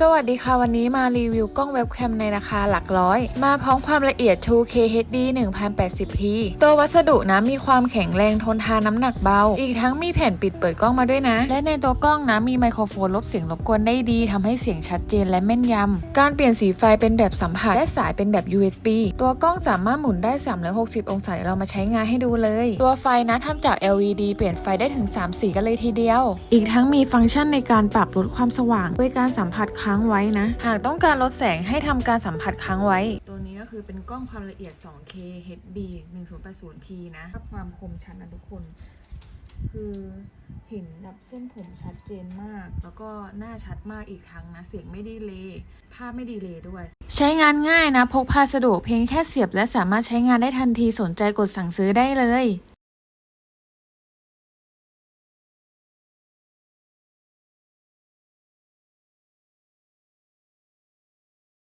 สวัสดีค่ะ วันนี้มารีวิวกล้องเว็บแคมในราคาหลักร้อย มาพร้อมความละเอียด 2K HD 1080p ตัววัสดุนะมีความแข็งแรงทนทานน้ำหนักเบา อีกทั้งมีแผ่นปิดเปิดกล้องมาด้วยนะ และในตัวกล้องนะมีไมโครโฟนลบเสียงรบกวนได้ดีทำให้เสียงชัดเจนและแม่นยำ การเปลี่ยนสีไฟเป็นแบบสัมผัสและสายเป็นแบบ USB ตัวกล้องสามารถหมุนได้ 360 องศาเรามาใช้งานให้ดูเลย ตัวไฟนะทำจาก LED เปลี่ยนไฟได้ถึง3สีกันเลยทีเดียว อีกทั้งมีฟังก์ชันในการปรับลดความสว่างด้วยการสัมผัสค้างไว้นะ หากต้องการลดแสงให้ทำการสัมผัสค้างไว้ ตัวนี้ก็คือเป็นกล้องความละเอียด 2K HD 1080p นะความคมชัดนะทุกคน คือเห็นแบบเส้นผมชัดเจนมาก แล้วก็หน้าชัดมากอีกทั้งนะ เสียงไม่ดีเลยภาพไม่ดีเลยด้วย ใช้งานง่ายนะ พกพาสะดวกเพียงแค่เสียบ และสามารถใช้งานได้ทันทีสนใจกดสั่งซื้อได้เลย